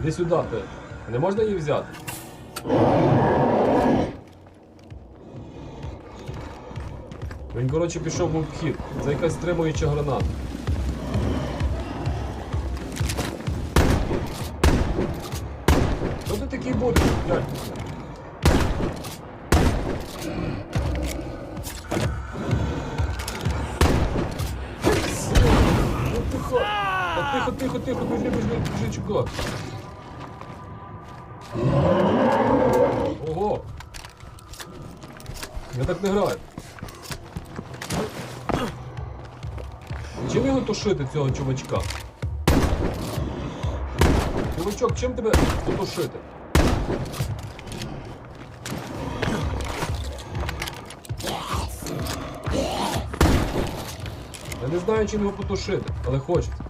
Іди сюди ти. Не можна її взяти? Він, коротше, пішов в обхід. Це якась стримуюча граната. Хто ти такий дядь? Ну тихо! Тихо, тихо, біжи, біжи, біжи, чого? Ого! Я так не граю. Чим його тушити, цього чувачка? Чувачок, чим тебе потушити? Я не знаю, чим його потушити, але хочеться.